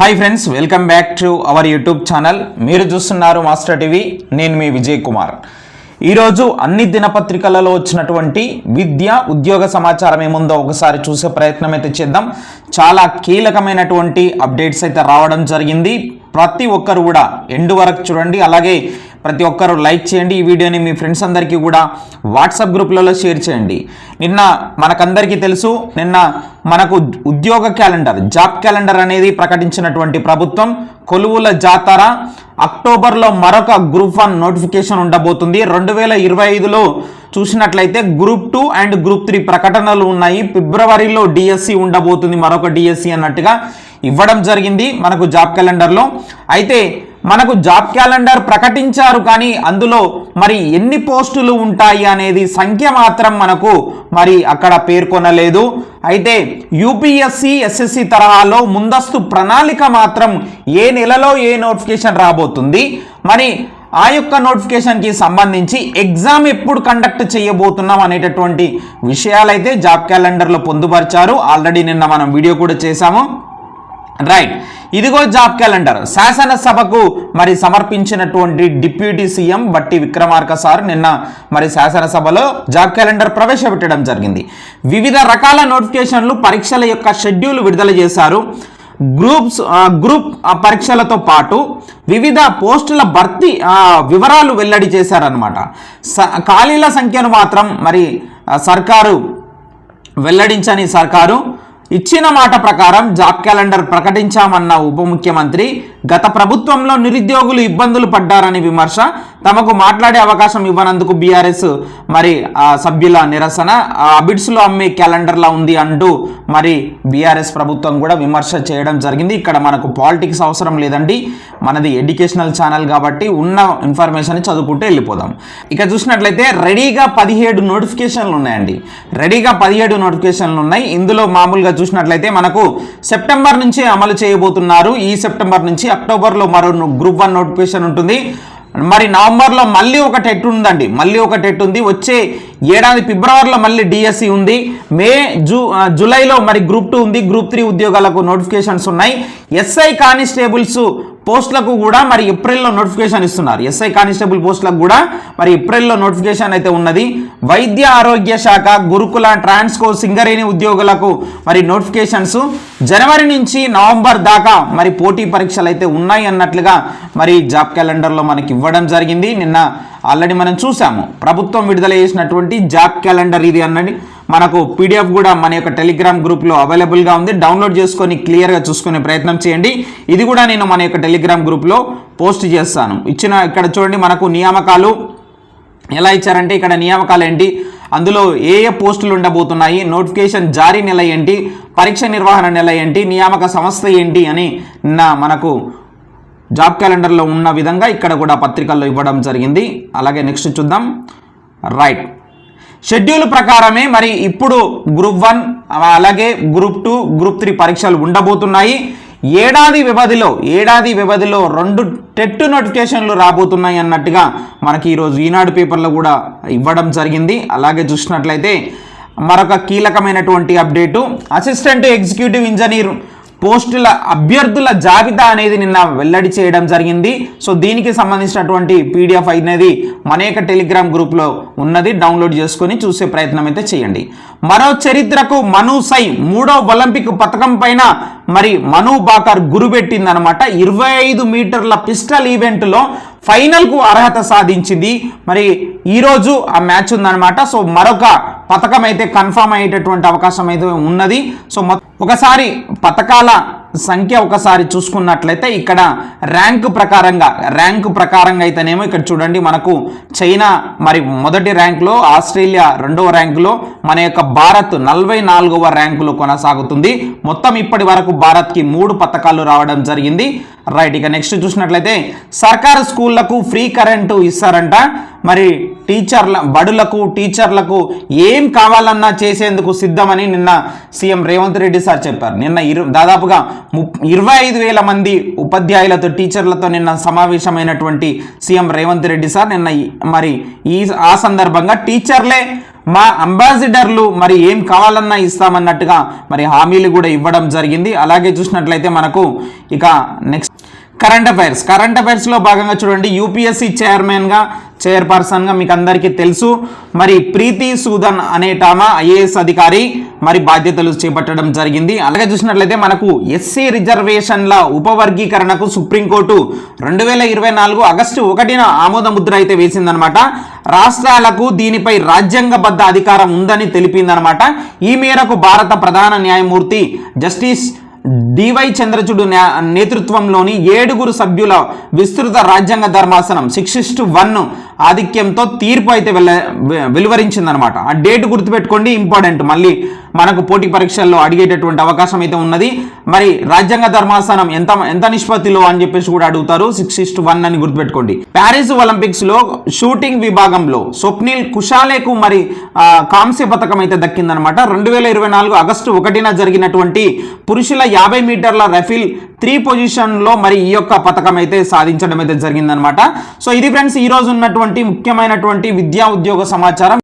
Hi friends welcome back to our YouTube channel మీరు చూస్తున్నారు master TV నేను మీ విజయ్ కుమార్. ఈరోజు అన్ని దినపత్రికలలో వచ్చినటువంటి విద్య ఉద్యోగ సమాచారం ఏముందో ఒకసారి చూసే ప్రయత్నం అయితే చేద్దాం. చాలా కీలకమైనటువంటి అప్డేట్స్ అయితే రావడం జరిగింది. ప్రతి ఒక్కరు కూడా ఎండు వరకు చూడండి. అలాగే ప్రతి ఒక్కరూ లైక్ చేయండి. ఈ వీడియోని మీ ఫ్రెండ్స్ అందరికీ కూడా వాట్సాప్ గ్రూప్లలో షేర్ చేయండి. నిన్న మనకందరికీ తెలుసు నిన్న మనకు ఉద్యోగ క్యాలెండర్ జాబ్ క్యాలెండర్ అనేది ప్రకటించినటువంటి ప్రభుత్వం కొలువుల జాతర. అక్టోబర్లో మరొక గ్రూప్ వన్ నోటిఫికేషన్ ఉండబోతుంది. రెండు వేల ఇరవై ఐదులో చూసినట్లయితే group two and group three ప్రకటనలు ఉన్నాయి. ఫిబ్రవరిలో డిఎస్సి ఉండబోతుంది మరొక డిఎస్సి అన్నట్టుగా ఇవ్వడం జరిగింది మనకు జాబ్ క్యాలెండర్లో. అయితే మనకు జాబ్ క్యాలెండర్ ప్రకటించారు కానీ అందులో మరి ఎన్ని పోస్టులు ఉంటాయి అనేది సంఖ్య మాత్రం మనకు మరి అక్కడ పేర్కొనలేదు. అయితే యూపీఎస్సి ఎస్ఎస్సి తరహాలో ముందస్తు ప్రణాళిక మాత్రం ఏ నెలలో ఏ నోటిఫికేషన్ రాబోతుంది? మరి ఆ యొక్క నోటిఫికేషన్కి సంబంధించి ఎగ్జామ్ ఎప్పుడు కండక్ట్ చేయబోతున్నాం అనేటటువంటి విషయాలైతే జాబ్ క్యాలెండర్లో పొందుపరిచారు. ఆల్రెడీ నిన్న మనం వీడియో కూడా చేశాము. రైట్ ఇదిగో జాబ్ క్యాలెండర్. శాసనసభకు మరి సమర్పించినటువంటి డిప్యూటీ సీఎం బట్టి విక్రమార్క సార్ నిన్న మరి శాసనసభలో జాబ్ క్యాలెండర్ ప్రవేశపెట్టడం జరిగింది. వివిధ రకాల నోటిఫికేషన్లు పరీక్షల యొక్క షెడ్యూల్ విడుదల చేశారు. గ్రూప్స్ గ్రూప్ ఆ, పరీక్షలతో పాటు వివిధ పోస్టుల భర్తీ వివరాలు వెల్లడి చేశారనమాట స ఖాళీల సంఖ్యను మాత్రం మరి సర్కారు వెల్లడించని సర్కారు ఇచ్చిన మాట ప్రకారం జాబ్ క్యాలెండర్ ప్రకటించామన్న ఉప ముఖ్యమంత్రి గత ప్రభుత్వంలో నిరుద్యోగులు ఇబ్బందులు పడ్డారని విమర్శ. తమకు మాట్లాడే అవకాశం ఇవ్వనందుకు బీఆర్ఎస్ మరి సభ్యుల నిరసన. అబిడ్స్లో అమ్మే క్యాలెండర్లా ఉంది అంటూ మరి బీఆర్ఎస్ ప్రభుత్వం కూడా విమర్శ చేయడం జరిగింది. ఇక్కడ మనకు పాలిటిక్స్ అవసరం లేదండి. మనది ఎడ్యుకేషనల్ ఛానల్ కాబట్టి ఉన్న ఇన్ఫర్మేషన్ చదువుకుంటే వెళ్ళిపోదాం. ఇక చూసినట్లయితే రెడీగా పదిహేడు నోటిఫికేషన్లు ఉన్నాయండి. రెడీగా పదిహేడు నోటిఫికేషన్లు ఉన్నాయి. ఇందులో మామూలుగా చూసినట్లయితే మనకు సెప్టెంబర్ నుంచి అమలు చేయబోతున్నారు. ఈ సెప్టెంబర్ నుంచి అక్టోబర్లో మరో గ్రూప్ వన్ నోటిఫికేషన్ ఉంటుంది. మరి నవంబర్లో మళ్ళీ ఒక టెట్ ఉందండి. మళ్ళీ ఒక టెట్ ఉంది. వచ్చే ఏడాది ఫిబ్రవరిలో మళ్ళీ డిఎస్సి ఉంది. మే జూ జూలైలో మరి గ్రూప్ టూ ఉంది. గ్రూప్ త్రీ ఉద్యోగాలకు నోటిఫికేషన్స్ ఉన్నాయి. ఎస్ఐ కానిస్టేబుల్స్ పోస్టులకు కూడా మరి ఏప్రిల్లో నోటిఫికేషన్ ఇస్తున్నారు. ఎస్ఐ కానిస్టేబుల్ పోస్టులకు కూడా మరి ఏప్రిల్లో నోటిఫికేషన్ అయితే ఉన్నది. వైద్య ఆరోగ్య శాఖ గురుకుల ట్రాన్స్కో సింగరేణి ఉద్యోగులకు మరి నోటిఫికేషన్స్ జనవరి నుంచి నవంబర్ దాకా మరి పోటీ పరీక్షలు అయితే ఉన్నాయి అన్నట్లుగా మరి జాబ్ క్యాలెండర్లో మనకి ఇవ్వడం జరిగింది. నిన్న ఆల్రెడీ మనం చూసాము. ప్రభుత్వం విడుదల చేసినటువంటి జాబ్ క్యాలెండర్ ఇది అన్నది. మనకు పీడిఎఫ్ కూడా మన యొక్క టెలిగ్రామ్ గ్రూప్లో అవైలబుల్గా ఉంది. డౌన్లోడ్ చేసుకొని క్లియర్గా చూసుకునే ప్రయత్నం చేయండి. ఇది కూడా నేను మన యొక్క టెలిగ్రామ్ గ్రూప్లో పోస్ట్ చేస్తాను. ఇచ్చిన ఇక్కడ చూడండి మనకు నియామకాలు ఎలా ఇచ్చారంటే ఇక్కడ నియామకాలు ఏంటి? అందులో ఏ ఏ పోస్టులు ఉండబోతున్నాయి? నోటిఫికేషన్ జారీ నెల ఏంటి? పరీక్ష నిర్వహణ నెల ఏంటి? నియామక సంస్థ ఏంటి అని నా మనకు జాబ్ క్యాలెండర్లో ఉన్న విధంగా ఇక్కడ కూడా పత్రికల్లో ఇవ్వడం జరిగింది. అలాగే నెక్స్ట్ చూద్దాం. రైట్. షెడ్యూల్ ప్రకారమే మరి ఇప్పుడు గ్రూప్ వన్ అలాగే గ్రూప్ టూ గ్రూప్ త్రీ పరీక్షలు ఉండబోతున్నాయి. ఏడాది వ్యవధిలో ఏడాది వ్యవధిలో రెండు టెట్ నోటిఫికేషన్లు రాబోతున్నాయి అన్నట్టుగా మనకి ఈరోజు ఈనాడు పేపర్లో కూడా ఇవ్వడం జరిగింది. అలాగే చూసినట్లయితే మరొక కీలకమైనటువంటి అప్డేటు. అసిస్టెంట్ ఎగ్జిక్యూటివ్ ఇంజనీర్ పోస్టుల అభ్యర్థుల జాబితా అనేది నిన్న వెల్లడి చేయడం జరిగింది. సో దీనికి సంబంధించినటువంటి పీడిఎఫ్ అనేది మన యొక్క టెలిగ్రామ్ గ్రూప్లో ఉన్నది. డౌన్లోడ్ చేసుకొని చూసే ప్రయత్నం అయితే చేయండి. మరో చరిత్రకు మను సై మూడో ఒలింపిక్ పథకం పైన మరి మను బాకర్ గురుబెట్టిందనమాట ఇరవై ఐదు మీటర్ల పిస్టల్ ఈవెంట్లో ఫైనల్కు అర్హత సాధించింది. మరి ఈరోజు ఆ మ్యాచ్ ఉందన్నమాట. సో మరొక పథకం అయితే కన్ఫామ్ అయ్యేటటువంటి అవకాశం అయితే ఉన్నది. సో ఒకసారి పథకాల సంఖ్య ఒకసారి చూసుకున్నట్లయితే ఇక్కడ ర్యాంకు ప్రకారంగా ర్యాంకు ప్రకారంగా అయితేనేమో ఇక్కడ చూడండి మనకు చైనా మరి మొదటి ర్యాంకులో ఆస్ట్రేలియా రెండవ ర్యాంకులో మన యొక్క భారత్ నలభై నాలుగవ ర్యాంకులో కొనసాగుతుంది. మొత్తం ఇప్పటి వరకు భారత్కి మూడు పథకాలు రావడం జరిగింది. రైట్ ఇక నెక్స్ట్ చూసినట్లయితే సర్కారు స్కూళ్ళకు ఫ్రీ కరెంటు ఇస్తారంట. మరి టీచర్ల బడులకు టీచర్లకు ఏం కావాలన్నా చేసేందుకు సిద్ధమని నిన్న సీఎం రేవంత్ రెడ్డి సార్ చెప్పారు. నిన్న ఇరు దాదాపుగా ముప్ ఇరవై ఐదు వేల మంది ఉపాధ్యాయులతో టీచర్లతో నిన్న సమావేశమైనటువంటి సీఎం రేవంత్ రెడ్డి సార్ నిన్న మరి ఈ ఆ సందర్భంగా టీచర్లే మా అంబాసిడర్లు మరి ఏం కావాలన్నా ఇస్తామన్నట్టుగా మరి హామీలు కూడా ఇవ్వడం జరిగింది. అలాగే చూసినట్లయితే మనకు ఇక నెక్స్ట్ కరెంట్ అఫైర్స్. కరెంట్ అఫైర్స్లో భాగంగా చూడండి యూపీఎస్సీ చైర్మన్గా చైర్పర్సన్గా మీకు అందరికీ తెలుసు. మరి ప్రీతి సూదన్ అనేటామ ఐఏఎస్ అధికారి మరి బాధ్యతలు చేపట్టడం జరిగింది. అలాగే చూసినట్లయితే మనకు ఎస్సీ రిజర్వేషన్ల ఉపవర్గీకరణకు సుప్రీంకోర్టు రెండు వేల ఇరవై నాలుగు ఆగస్టు ఒకటిన ఆమోద ముద్ర అయితే వేసిందనమాట. రాష్ట్రాలకు దీనిపై రాజ్యాంగబద్ధ అధికారం ఉందని తెలిపిందనమాట. ఈ మేరకు భారత ప్రధాన న్యాయమూర్తి జస్టిస్ డివై చంద్రచూడు నేతృత్వంలోని ఏడుగురు సభ్యుల విస్తృత రాజ్యాంగ ధర్మాసనం సిక్స్ వన్ ఆధిక్యంతో తీర్పు అయితే వెళ్ళ వెలువరించిందనమాట ఆ డేట్ గుర్తుపెట్టుకోండి ఇంపార్టెంట్. మళ్ళీ మనకు పోటీ పరీక్షల్లో అడిగేటటువంటి అవకాశం అయితే ఉన్నది. మరి రాజ్యాంగ ధర్మాసనం ఎంత ఎంత నిష్పత్తిలో అని చెప్పేసి కూడా అడుగుతారు సిక్స్ వన్ అని గుర్తుపెట్టుకోండి. ప్యారిస్ ఒలింపిక్స్లో షూటింగ్ విభాగంలో స్వప్నిల్ కుషాలేకు మరి కాంస్య పథకం అయితే దక్కిందనమాట రెండు వేల ఇరవై నాలుగు ఆగస్టు ఒకటిన జరిగినటువంటి పురుషుల యాభై మీటర్ల రఫిల్ త్రీ పొజిషన్లో మరి ఈ యొక్క పథకం అయితే సాధించడం అయితే జరిగిందనమాట సో ఇది ఫ్రెండ్స్ ఈ రోజు ఉన్నటువంటి ముఖ్యమైనటువంటి విద్యా ఉద్యోగ సమాచారం.